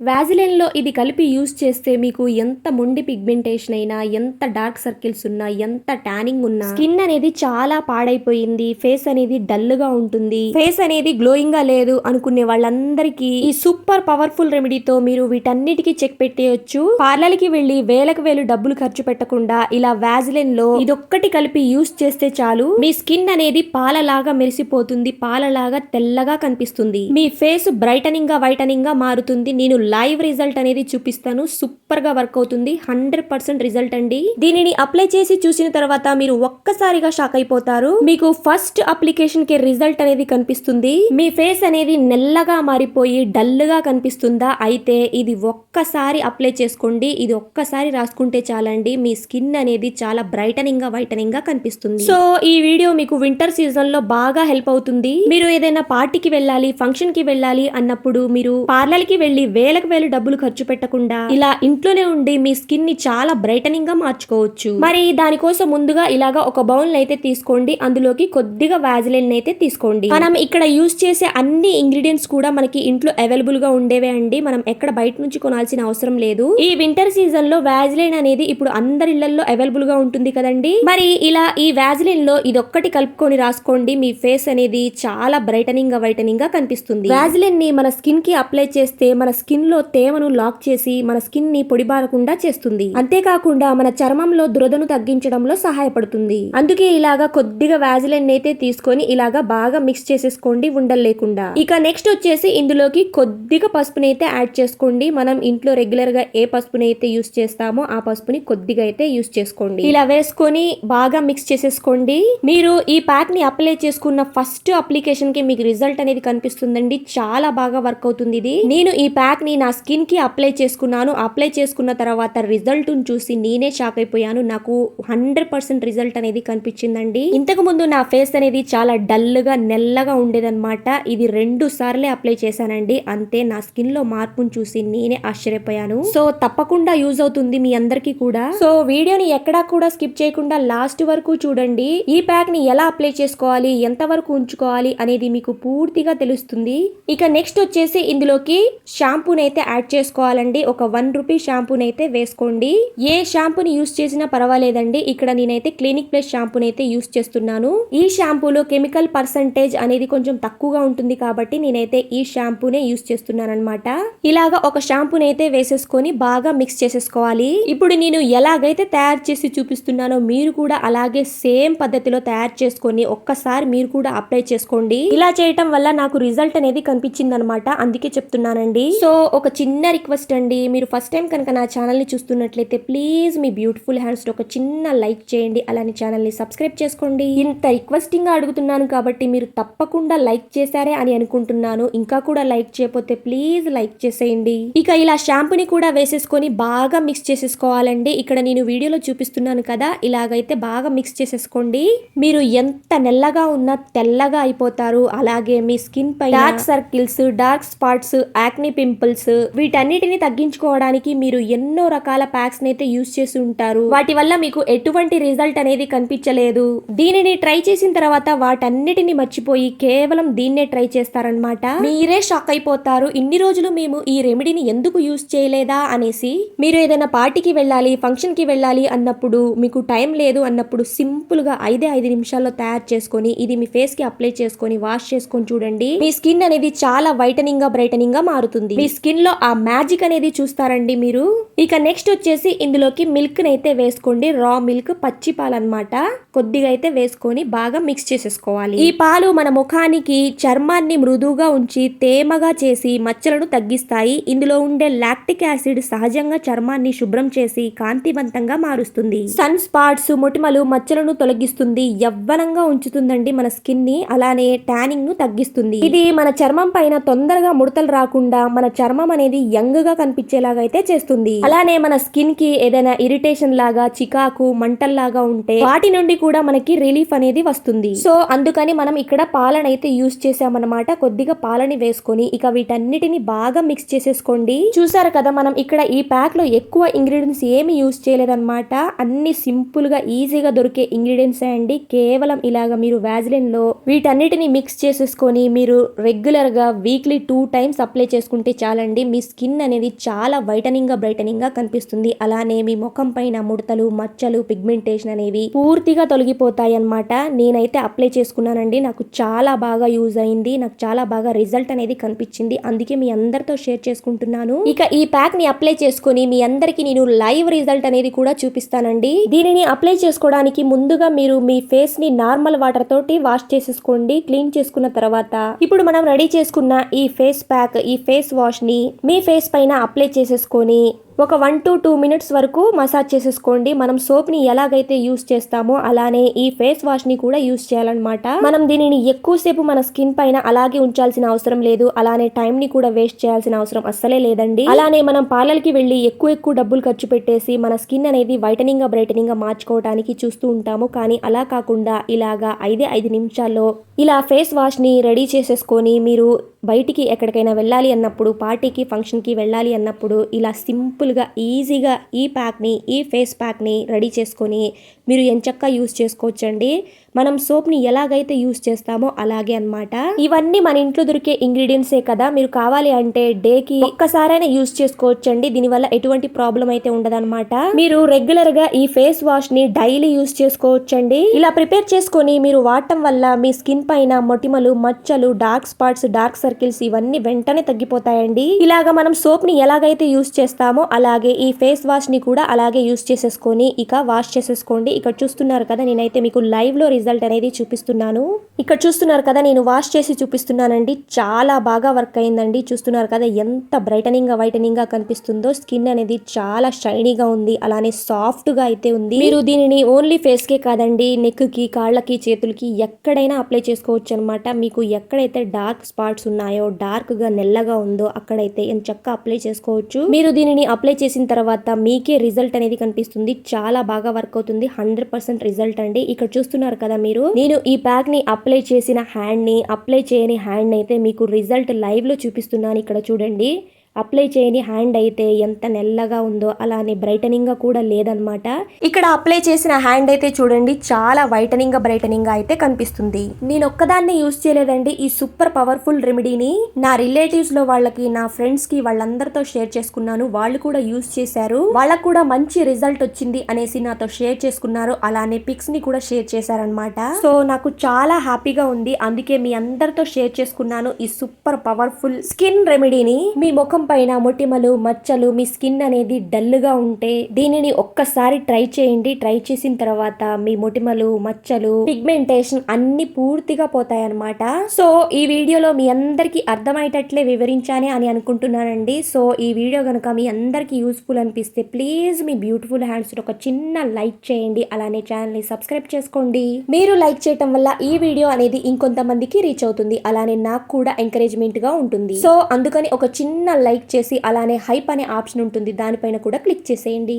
వ్యాజిలిన్లో ఇది కలిపి యూస్ చేస్తే మీకు ఎంత మొండి పిగ్మెంటేషన్ అయినా ఎంత డార్క్ సర్కిల్స్ ఉన్నా ఎంత ట్యానింగ్ ఉన్నా స్కిన్ అనేది చాలా పాడైపోయింది. ఫేస్ అనేది డల్గా ఉంటుంది. ఫేస్ అనేది గ్లోయింగ్గా లేదు అనుకునే వాళ్ళందరికీ ఈ సూపర్ పవర్ఫుల్ రెమెడీతో మీరు వీటన్నిటికీ చెక్ పెట్టేయొచ్చు. పార్లర్కి వెళ్ళి వేలకు వేలు డబ్బులు ఖర్చు పెట్టకుండా ఇలా వ్యాజిలిన్లో ఇదొక్కటి కలిపి యూస్ చేస్తే చాలు. మీ స్కిన్ అనేది పాలలాగా మెరిసిపోతుంది పాలలాగా తెల్లగా కనిపిస్తుంది. మీ ఫేస్ బ్రైటనింగ్గా వైటనింగ్గా మారుతుంది. నేను లైవ్ రిజల్ట్ అనేది చూపిస్తాను. సూపర్గా వర్క్ అవుతుంది. హండ్రెడ్ పర్సెంట్ రిజల్ట్ అండి. దీనిని అప్లై చేసి చూసిన తర్వాత మీరు ఒక్కసారిగా షాక్ అయిపోతారు. మీకు ఫస్ట్ అప్లికేషన్కి రిజల్ట్ అనేది కనిపిస్తుంది. మీ ఫేస్ అనేది నెల్లగా మారిపోయి డల్గా కనిపిస్తుందా? అయితే ఇది ఒక్కసారి అప్లై చేసుకోండి. ఇది ఒక్కసారి రాసుకుంటే చాలండి. మీ స్కిన్ అనేది చాలా బ్రైటనింగ్గా వైటనింగ్గా కనిపిస్తుంది. సో ఈ వీడియో మీకు వింటర్ సీజన్లో బాగా హెల్ప్ అవుతుంది. మీరు ఏదైనా పార్టీకి వెళ్ళాలి ఫంక్షన్కి వెళ్ళాలి అన్నప్పుడు మీరు పార్లర్కి వెళ్ళి వేల వేలకు వేలు డబ్బులు ఖర్చు పెట్టకుండా ఇలా ఇంట్లోనే ఉండి మీ స్కిన్ని చాలా బ్రైటనింగ్గా మార్చుకోవచ్చు. మరి దానికోసం ముందుగా ఇలాగా ఒక బౌల్ అయితే తీసుకోండి. అందులోకి కొద్దిగా వాజిలిన్ అయితే తీసుకోండి. మనం ఇక్కడ యూస్ చేసే అన్ని ఇంగ్రీడియంట్స్ కూడా మనకి ఇంట్లో అవైలబుల్గా ఉండేవే అండి. మనం ఎక్కడ బయట నుంచి కొనాల్సిన అవసరం లేదు. ఈ వింటర్ సీజన్లో వాజిలిన్ అనేది ఇప్పుడు అందరి ఇళ్ళలో అవైలబుల్గా ఉంటుంది కదండి. మరి ఇలా ఈ వాజిలిన్లో ఇదొక్కటి కలుపుకొని రాసుకోండి. మీ ఫేస్ అనేది చాలా బ్రైటనింగ్గా వైటనింగ్గా కనిపిస్తుంది. వాజిలిన్ని మన స్కిన్కి అప్లై చేస్తే మన స్కిన్ స్కిన్లో తేమను లాక్ చేసి మన స్కిన్ని పొడిబారకుండా చేస్తుంది. అంతేకాకుండా మన చర్మంలో దురదను తగ్గించడంలో సహాయపడుతుంది. అందుకే ఇలాగా కొద్దిగా వాజిలిన్ అయితే తీసుకొని ఇలాగా బాగా మిక్స్ చేసేసుకోండి ఉండలు లేకుండా. ఇక నెక్స్ట్ వచ్చేసి ఇందులోకి కొద్దిగా పసుపుని అయితే యాడ్ చేసుకోండి. మనం ఇంట్లో రెగ్యులర్గా ఏ పసుపునైతే యూస్ చేస్తామో ఆ పసుపుని కొద్దిగా అయితే యూస్ చేసుకోండి. ఇలా వేసుకొని బాగా మిక్స్ చేసేసుకోండి. మీరు ఈ ప్యాక్ని అప్లై చేసుకున్న ఫస్ట్ అప్లికేషన్కి మీకు రిజల్ట్ అనేది కనిపిస్తుందండి. చాలా బాగా వర్క్ అవుతుంది ఇది. నేను ఈ ప్యాక్ని నా స్కిన్కి అప్లై చేసుకున్నాను. అప్లై చేసుకున్న తర్వాత రిజల్ట్ చూసి నేనే షాక్ అయిపోయాను. నాకు హండ్రెడ్ పర్సెంట్ రిజల్ట్ అనేది కనిపించిందండి. ఇంతకు ముందు నా ఫేస్ అనేది చాలా డల్గా నెల్లగా ఉండేదన్నమాట. ఇది రెండు సార్లే అప్లై చేశానండి. అంతే నా స్కిన్లో మార్పును చూసి నేనే ఆశ్చర్యపోయాను. సో తప్పకుండా యూజ్ అవుతుంది మీ అందరికీ కూడా. సో వీడియోని ఎక్కడా కూడా స్కిప్ చేయకుండా లాస్ట్ వరకు చూడండి. ఈ ప్యాక్ని ఎలా అప్లై చేసుకోవాలి ఎంత వరకు ఉంచుకోవాలి అనేది మీకు పూర్తిగా తెలుస్తుంది. ఇక నెక్స్ట్ వచ్చేసి ఇందులోకి షాంపూని అయితే యాడ్ చేసుకోవాలండి. ఒక వన్ రూపీ షాంపూని అయితే వేసుకోండి. ఏ షాంపూని యూస్ చేసినా పర్వాలేదండి. ఇక్కడ నేనైతే క్లినిక్ ప్లస్ షాంపూని అయితే యూస్ చేస్తున్నాను. ఈ షాంపూలో కెమికల్ పర్సంటేజ్ అనేది కొంచెం తక్కువగా ఉంటుంది కాబట్టి నేనైతే ఈ షాంపూనే యూస్ చేస్తున్నాను అనమాట ఇలాగా ఒక షాంపూని అయితే వేసేసుకొని బాగా మిక్స్ చేసేసుకోవాలి. ఇప్పుడు నేను ఎలాగైతే తయారు చేసి చూపిస్తున్నానో మీరు కూడా అలాగే సేమ్ పద్ధతిలో తయారు చేసుకొని ఒక్కసారి మీరు కూడా అప్లై చేసుకోండి. ఇలా చేయటం వల్ల నాకు రిజల్ట్ అనేది కనిపించింది అనమాట అందుకే చెప్తున్నానండి. సో ఒక చిన్న రిక్వెస్ట్ అండి. మీరు ఫస్ట్ టైం కనుక నా ఛానల్ని చూస్తున్నట్లయితే ప్లీజ్ మీ బ్యూటిఫుల్ హ్యాండ్స్ ఒక చిన్న లైక్ చేయండి. అలానే ఛానల్ని సబ్స్క్రైబ్ చేసుకోండి. ఇంత రిక్వెస్టింగ్గా అడుగుతున్నాను కాబట్టి మీరు తప్పకుండా లైక్ చేశారే అని అనుకుంటున్నాను. ఇంకా కూడా లైక్ చేయకపోతే ప్లీజ్ లైక్ చేసేయండి. ఇక ఇలా షాంపూని కూడా వేసేసుకొని బాగా మిక్స్ చేసేసుకోవాలండి. ఇక్కడ నేను వీడియోలో చూపిస్తున్నాను కదా ఇలాగైతే బాగా మిక్స్ చేసేసుకోండి. మీరు ఎంత నెల్లగా ఉన్నా తెల్లగా అయిపోతారు. అలాగే మీ స్కిన్ పై dark circles dark spots acne pimples వీటన్నిటిని తగ్గించుకోవడానికి మీరు ఎన్నో రకాల ప్యాక్స్ అయితే యూస్ చేసి ఉంటారు. వాటి వల్ల మీకు ఎటువంటి రిజల్ట్ అనేది కనిపించలేదు. దీనిని ట్రై చేసిన తర్వాత వాటన్నిటిని మర్చిపోయి కేవలం దీన్నే ట్రై చేస్తారనమాట మీరే షాక్ అయిపోతారు. ఇన్ని రోజులు మేము ఈ రెమెడీని ఎందుకు యూస్ చేయలేదా అనేసి మీరు ఏదైనా పార్టీకి వెళ్ళాలి ఫంక్షన్కి వెళ్ళాలి అన్నప్పుడు మీకు టైం లేదు అన్నప్పుడు సింపుల్గా ఐదే ఐదు నిమిషాల్లో తయారు చేసుకొని ఇది మీ ఫేస్కి అప్లై చేసుకొని వాష్ చేసుకొని చూడండి. మీ స్కిన్ అనేది చాలా వైటనింగ్గా బ్రైటనింగ్గా మారుతుంది. మీ స్కిన్ లో ఆ మ్యాజిక్ అనేది చూస్తారండి మీరు. ఇక నెక్స్ట్ వచ్చేసి ఇందులోకి మిల్క్ అయితే వేసుకోండి. రా మిల్క్ పచ్చి పాలు అనమాట కొద్దిగా అయితే వేసుకొని బాగా మిక్స్ చేసేసుకోవాలి. ఈ పాలు మన ముఖానికి చర్మాన్ని మృదువుగా ఉంచి తేమగా చేసి మచ్చలను తగ్గిస్తాయి. ఇందులో ఉండే లాక్టిక్ యాసిడ్ సహజంగా చర్మాన్ని శుభ్రం చేసి కాంతివంతంగా మారుస్తుంది. సన్ స్పాట్స్ మొటిమలు మచ్చలను తొలగిస్తుంది. యవ్వనంగా ఉంచుతుందండి మన స్కిన్ని అలానే ట్యానింగ్ను తగ్గిస్తుంది. ఇది మన చర్మం పైన తొందరగా ముడతలు రాకుండా మన చర్మం అనేది యంగ్గా కనిపించేలాగా అయితే చేస్తుంది. అలానే మన స్కిన్కి ఏదైనా ఇరిటేషన్ లాగా చికాకు మంటల్లాగా ఉంటే వాటి నుండి కూడా మనకి రిలీఫ్ అనేది వస్తుంది. సో అందుకని మనం ఇక్కడ పాలన అయితే యూస్ చేసామన్నమాట కొద్దిగా పాలని వేసుకొని ఇక వీటన్నిటిని బాగా మిక్స్ చేసేసుకోండి. చూసారు కదా మనం ఇక్కడ ఈ ప్యాక్లో ఎక్కువ ఇంగ్రీడియంట్స్ ఏమి యూజ్ చేయలేదన్నమాట. అన్ని సింపుల్గా ఈజీగా దొరికే ఇంగ్రీడియంట్స్ అండి. కేవలం ఇలాగ మీరు వ్యాజిలిన్లో వీటన్నిటిని మిక్స్ చేసేసుకొని మీరు రెగ్యులర్గా వీక్లీ టూ టైమ్స్ అప్లై చేసుకుంటే చాలా చాలండి మీ స్కిన్ అనేది చాలా వైటనింగ్ బ్రైటనింగ్గా బ్రైటనింగ్ కనిపిస్తుంది. అలానే మీ ముఖం పైన ముడతలు మచ్చలు పిగ్మెంటేషన్ అనేవి పూర్తిగా తొలగిపోతాయి అన్నమాట నేనైతే అప్లై చేసుకున్నానండి. నాకు చాలా బాగా యూజ్ అయింది. నాకు చాలా బాగా రిజల్ట్ అనేది కనిపించింది. అందుకే మీ అందరితో షేర్ చేసుకుంటున్నాను. ఇక ఈ ప్యాక్ని అప్లై చేసుకొని మీ అందరికి నేను లైవ్ రిజల్ట్ అనేది కూడా చూపిస్తానండి. దీనిని అప్లై చేసుకోవడానికి ముందుగా మీరు మీ ఫేస్ని నార్మల్ వాటర్ తోటి వాష్ చేసేసుకోండి. క్లీన్ చేసుకున్న తర్వాత ఇప్పుడు మనం రెడీ చేసుకున్న ఈ ఫేస్ ప్యాక్ ఈ ఫేస్ వాష్ని మీ ఫేస్ పైన అప్లై చేసేసుకొని ఒక వన్ టు టూ మినిట్స్ వరకు మసాజ్ చేసేసుకోండి. మనం సోప్ని ఎలాగైతే యూస్ చేస్తామో అలానే ఈ ఫేస్ వాష్ని కూడా యూస్ చేయాలన్నమాట. మనం దీనిని ఎక్కువసేపు మన స్కిన్ పైన అలాగే ఉంచాల్సిన అవసరం లేదు. అలానే టైం ని కూడా వేస్ట్ చేయాల్సిన అవసరం అస్సలే లేదండి. అలానే మనం పార్లర్కి వెళ్ళి ఎక్కువ ఎక్కువ డబ్బులు ఖర్చు పెట్టేసి మన స్కిన్ అనేది వైటనింగ్గా బ్రైటనింగ్గా మార్చుకోవడానికి చూస్తూ ఉంటాము. కానీ అలా కాకుండా ఇలాగా ఐదే ఐదు నిమిషాల్లో ఇలా ఫేస్ వాష్ని రెడీ చేసేసుకొని మీరు బయటికి ఎక్కడికైనా వెళ్ళాలి అన్నప్పుడు పార్టీకి ఫంక్షన్కి వెళ్ళాలి అన్నప్పుడు ఇలా సింపుల్గా ఈజీగా ఈ ప్యాక్ని ఈ ఫేస్ ప్యాక్ని రెడీ చేసుకొని మీరు ఎంచక్కా యూస్ చేసుకోవచ్చండి. మనం సోప్ని ఎలాగైతే యూస్ చేస్తామో అలాగే అన్నమాట. ఇవన్నీ మన ఇంట్లో దొరికే ఇంగ్రీడియంట్సే కదా. మీరు కావాలి అంటే డేకి ఒక్కసారైనా యూస్ చేసుకోవచ్చండి. దీనివల్ల ఎటువంటి ప్రాబ్లం అయితే ఉండదన్నమాట. మీరు రెగ్యులర్గా ఈ ఫేస్ వాష్ని డైలీ యూస్ చేసుకోవచ్చండి. ఇలా ప్రిపేర్ చేసుకొని మీరు వాడటం వల్ల మీ స్కిన్ పైన మొటిమలు మచ్చలు డార్క్ స్పాట్స్ డార్క్ సర్కిల్స్ ఇవన్నీ వెంటనే తగ్గిపోతాయండి. ఇలాగా మనం సోప్ని ఎలాగైతే యూస్ చేస్తామో అలాగే ఈ ఫేస్ వాష్ని కూడా అలాగే యూస్ చేసేసుకొని ఇక వాష్ చేసేసుకోండి. ఇక్కడ చూస్తున్నారు కదా నేనైతే మీకు లైవ్లో రిజల్ట్ రిజల్ట్ అనేది చూపిస్తున్నాను. ఇక్కడ చూస్తున్నారు కదా నేను వాష్ చేసి చూపిస్తున్నానండి. చాలా బాగా వర్క్ అయిందండి. చూస్తున్నారు కదా ఎంత బ్రైటనింగ్గా వైటనింగ్గా కనిపిస్తుందో. స్కిన్ అనేది చాలా షైనీగా ఉంది. అలానే సాఫ్ట్గా అయితే ఉంది. మీరు దీనిని ఓన్లీ ఫేస్ కే కాదండి నెక్కి కాళ్ళకి చేతులకి ఎక్కడైనా అప్లై చేసుకోవచ్చు అనమాట మీకు ఎక్కడైతే డార్క్ స్పాట్స్ ఉన్నాయో డార్క్గా నెల్లగా ఉందో అక్కడైతే చక్కగా అప్లై చేసుకోవచ్చు. మీరు దీనిని అప్లై చేసిన తర్వాత మీకే రిజల్ట్ అనేది కనిపిస్తుంది. చాలా బాగా వర్క్ అవుతుంది. హండ్రెడ్ పర్సెంట్ రిజల్ట్ అండి. ఇక్కడ చూస్తున్నారు కదా మీరు? నేను ఈ ప్యాక్ని అప్లై చేసిన హ్యాండ్ని అప్లై చేయని హ్యాండ్ అయితే మీకు రిజల్ట్ లైవ్లో చూపిస్తున్నాను ఇక్కడ చూడండి. అప్లై చేయని హ్యాండ్ అయితే ఎంత నెల్లగా ఉందో అలానే బ్రైటనింగ్గా కూడా లేదనమాట ఇక్కడ అప్లై చేసిన హ్యాండ్ అయితే చూడండి చాలా వైటనింగ్గా బ్రైటనింగ్గా అయితే కనిపిస్తుంది. నేను ఒక్కదాన్ని యూస్ చేయలేదండి ఈ సూపర్ పవర్ఫుల్ రెమెడీని. నా రిలేటివ్స్లో వాళ్ళకి నా ఫ్రెండ్స్కి వాళ్ళందరితో షేర్ చేసుకున్నాను వాళ్ళు కూడా యూస్ చేశారు. వాళ్ళకు కూడా మంచి రిజల్ట్ వచ్చింది అనేసి నాతో షేర్ చేసుకున్నారు అలానే పిక్స్ని కూడా షేర్ చేశారనమాట సో నాకు చాలా హ్యాపీగా ఉంది అందుకే మీ అందరితో షేర్ చేసుకున్నాను ఈ సూపర్ పవర్ఫుల్ స్కిన్ రెమెడీని. మీ ముఖం పైన మొటిమలు మచ్చలు మీ స్కిన్ అనేది డల్గా ఉంటే దీనిని ఒక్కసారి ట్రై చేయండి. ట్రై చేసిన తర్వాత మీ మొటిమలు మచ్చలు పిగ్మెంటేషన్ అన్ని పూర్తిగా పోతాయన్నమాట. సో ఈ వీడియోలో మీ అందరికీ అర్థమయ్యేటట్లే వివరించానే అని అనుకుంటున్నానండి. సో ఈ వీడియో కనుక మీ అందరికీ యూస్ఫుల్ అనిపిస్తే ప్లీజ్ మీ బ్యూటిఫుల్ హ్యాండ్స్ ఒక చిన్న లైక్ చేయండి. అలానే ఛానల్ని సబ్స్క్రైబ్ చేసుకోండి. మీరు లైక్ చేయటం వల్ల ఈ వీడియో అనేది ఇంకొంతమందికి రీచ్ అవుతుంది. అలానే నాకు కూడా ఎంకరేజ్మెంట్గా ఉంటుంది. సో అందుకని ఒక చిన్న లైక్ లైక్ చేసి అలానే హైప్ అనే ఆప్షన్ ఉంటుంది. దానిపైన కూడా క్లిక్ చేసేయండి.